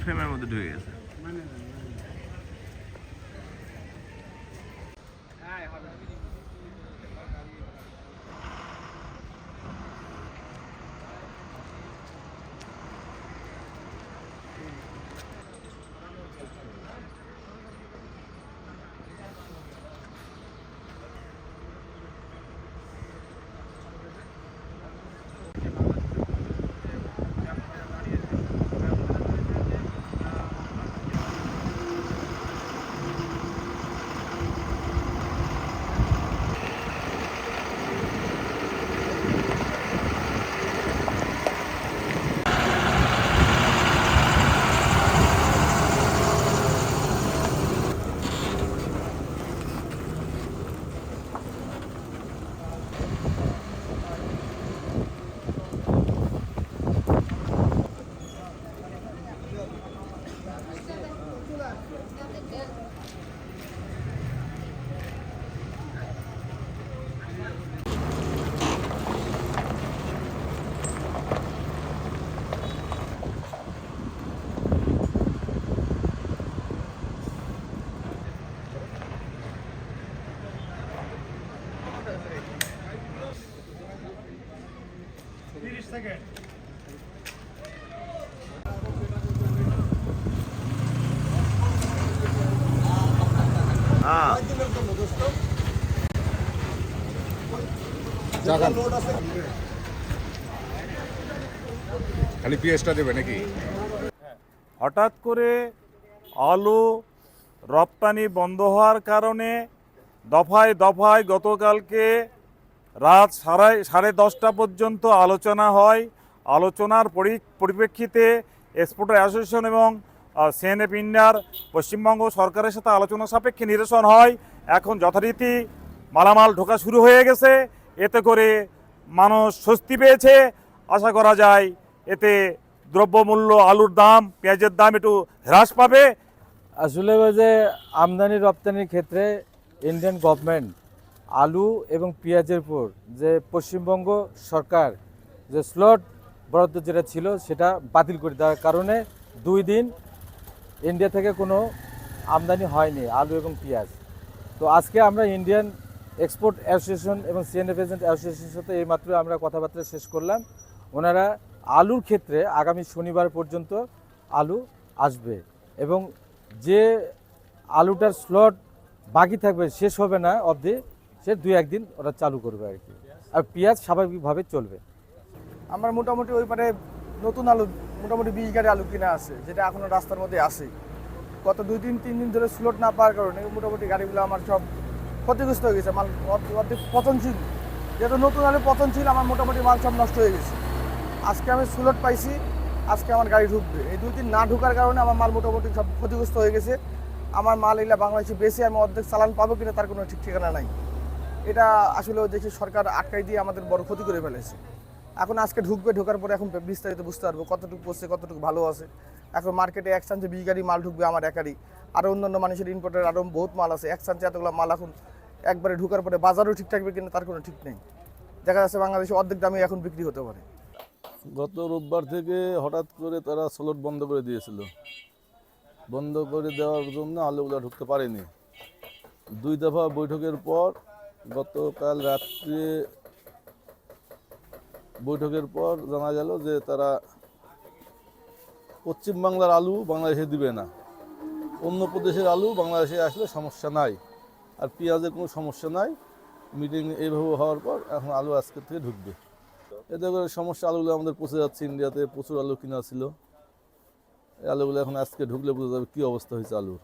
ফ্রেমের মধ্যে ঢুকে গেছে হ্যাঁ। খালি পেঁয়াজটা দেবে নাকি? হঠাৎ করে আলু রপ্তানি বন্ধ হওয়ার কারণে দফায় দফায় গতকালকে রাত সাড়ে সাড়ে দশটা পর্যন্ত আলোচনা হয়। আলোচনার পরি- পরিপ্রেক্ষিতে এক্সপোর্টার অ্যাসোসিয়েশন এবং সিএনএফ ইন্ডিয়ার পশ্চিমবঙ্গ সরকারের সাথে আলোচনা সাপেক্ষে নিরসন হয়। এখন যথারীতি মালামাল ঢোকা শুরু হয়ে গেছে। এতে করে মানুষ স্বস্তি পেয়েছে। আশা করা যায় এতে দ্রব্যমূল্য, আলুর দাম, পেঁয়াজের দাম একটু হ্রাস পাবে। আসলে যে আমদানি রপ্তানির ক্ষেত্রে ইন্ডিয়ান গভর্নমেন্ট আলু এবং পেঁয়াজের উপর যে পশ্চিমবঙ্গ সরকার যে স্লট বরাদ্দ যেটা ছিল সেটা বাতিল করে দেওয়ার কারণে দুই দিন ইন্ডিয়া থেকে কোনো আমদানি হয়নি আলু এবং পেঁয়াজ। তো আজকে আমরা ইন্ডিয়ান এক্সপোর্ট অ্যাসোসিয়েশন এবং সিএনএফ এজেন্ট অ্যাসোসিয়েশনের সাথে এইমাত্র আমরা কথাবার্তা শেষ করলাম। ওনারা আলুর ক্ষেত্রে আগামী শনিবার পর্যন্ত আলু আসবে এবং যে আলুটার স্লট বাকি থাকবে, শেষ হবে না অবধি সে দুই একদিন ওরা চালু করবে আর কি। আর পেঁয়াজ স্বাভাবিকভাবে চলবে। আমার মোটামুটি ওই পারে নতুন আলু, মোটামুটি বিশ গাড়ি আলু কিনা আছে, যেটা এখনও রাস্তার মধ্যে আছে। গত দুই দিন, তিন দিন ধরে স্লোট না পাওয়ার কারণে মোটামুটি গাড়িগুলো আমার সব ক্ষতিগ্রস্ত হয়ে গেছে। মাল অর্ধেক পচনশীল। যেহেতু নতুন আলু পচনশীল, আমার মোটামুটি মাল সব নষ্ট হয়ে গেছে। আজকে আমি স্লোট পাইছি, আজকে আমার গাড়ি ঢুকবে। এই দুই দিন না ঢুকার কারণে আমার মাল মোটামুটি সব ক্ষতিগ্রস্ত হয়ে গেছে। আমার মাল এগুলা বাংলাদেশে বেশি আমি অর্ধেক চালান পাবো কিনা তার কোনো ঠিক ঠিকানা নাই। এটা আসলে দেখি সরকার আটকাই দিয়ে আমাদের বড় ক্ষতি করে ফেলেছে। এখন আজকে ঢুকবে, ঢোকার পরে এখন বিস্তারিত বুঝতে পারব কতটুকু পড়ছে কতটুকু ভালো আছে। এখন মার্কেটে এক চান্সে বিশ মাল ঢুকবে আমার একারই। আরও অন্যান্য মানুষের ইম্পোর্টের আরও বহুত মাল আছে। এক চান্সে এতগুলো মাল এখন একবারে ঢুকার পরে বাজারও ঠিক থাকবে কিনা তার কোনো ঠিক নেই। দেখা যাচ্ছে বাংলাদেশে অর্ধেক দামে এখন বিক্রি হতে পারে। গত রোববার থেকে হঠাৎ করে তারা স্লট বন্ধ করে দিয়েছিল। বন্ধ করে দেওয়ার জন্য আলুগুলো ঢুকতে পারেনি। দুই দফা বৈঠকের পর গতকাল রাত্রে বৈঠকের পর জানা গেল যে তারা পশ্চিমবাংলার আলু বাংলাদেশে দিবে না। অন্য প্রদেশের আলু বাংলাদেশে আসলে সমস্যা নাই। আর পেঁয়াজের কোনো সমস্যা নাই। মিটিং এইভাবে হওয়ার পর এখন আলু আজকের থেকে ঢুকবে। এতে করে সমস্যা আলুগুলো আমাদের পচে যাচ্ছে ইন্ডিয়াতে। প্রচুর আলু কিনা ছিল। এই আলুগুলো এখন আজকে ঢুকলে বোঝা যাবে কী অবস্থা হয়েছে আলুর।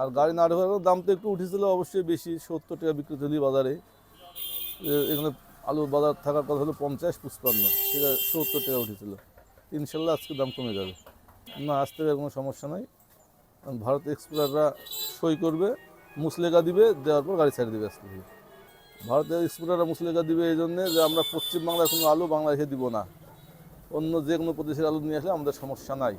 আর গাড়ি না ঢোকার দাম তো একটু উঠেছিল, অবশ্যই বেশি, সত্তর টাকা বিক্রি চলি বাজারে। এখানে আলুর বাজার থাকার কথা হলো পঞ্চাশ পুষ্পান্ন সেটা সত্তর টাকা উঠেছিল। ইনশাল্লাহ আজকে দাম কমে যাবে। না থেকে কোনো সমস্যা নাই। ভারত এক্সপোর্টাররা সই করবে মুসলেকা দিবে, দেওয়ার পর গাড়ি ছেড়ে দিবে আজকে। ভারতের এক্সপোর্টাররা মুসলেকা দিবে এই জন্যে যে আমরা পশ্চিমবাংলার কোনো আলু বাংলাদেশে দিব না। অন্য যে কোনো প্রদেশের আলু নিয়ে আসলে আমাদের সমস্যা নাই।